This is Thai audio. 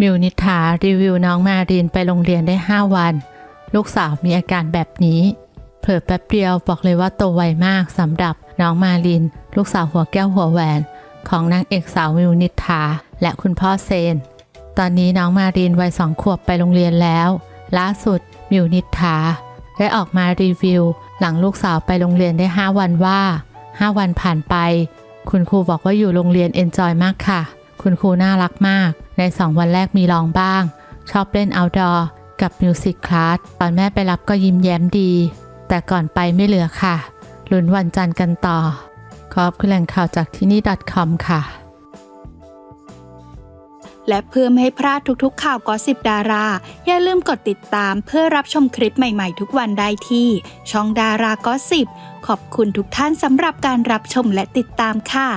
มิวนิธารีวิวน้องมารินไปโรงเรียนได้ 5 วัน ลูกสาวมีอาการแบบนี้ เผลอแป๊บเดียวบอกเลยว่าโตไวมากสำหรับน้องมาริน ลูกสาวหัวแก้วหัวแหวน ของนางเอกสาวมิวนิธาและคุณพ่อเซน ตอนนี้น้องมารินวัยสองขวบไปโรงเรียนแล้วล่าสุดมิวนิธาได้ออกมารีวิว หลังลูกสาวไปโรงเรียนได้ 5 วันว่า 5 วันผ่านไป คุณครูบอกว่าอยู่โรงเรียนเอนจอยมากค่ะ คุณครูน่ารักมาก ใน 2 วันแรกมีร้องบ้าง ชอบเล่น outdoor กับมิวสิกคลาสตอนแม่ไปรับก็ยิ้มแย้มดี แต่ก่อนไปไม่เหลือค่ะ ลุ้นวันจันทร์กันต่อ ขอบคุณแหล่งข่าวจากที่นี่ .com ค่ะ และเพื่อไม่ให้พลาดทุกๆ ข่าวกอสิบดารา อย่าลืมกดติดตามเพื่อรับชมคลิปใหม่ๆ ทุกวันได้ที่ ช่องดารากอสิบขอบคุณทุกท่านสำหรับการรับชมและติดตามค่ะ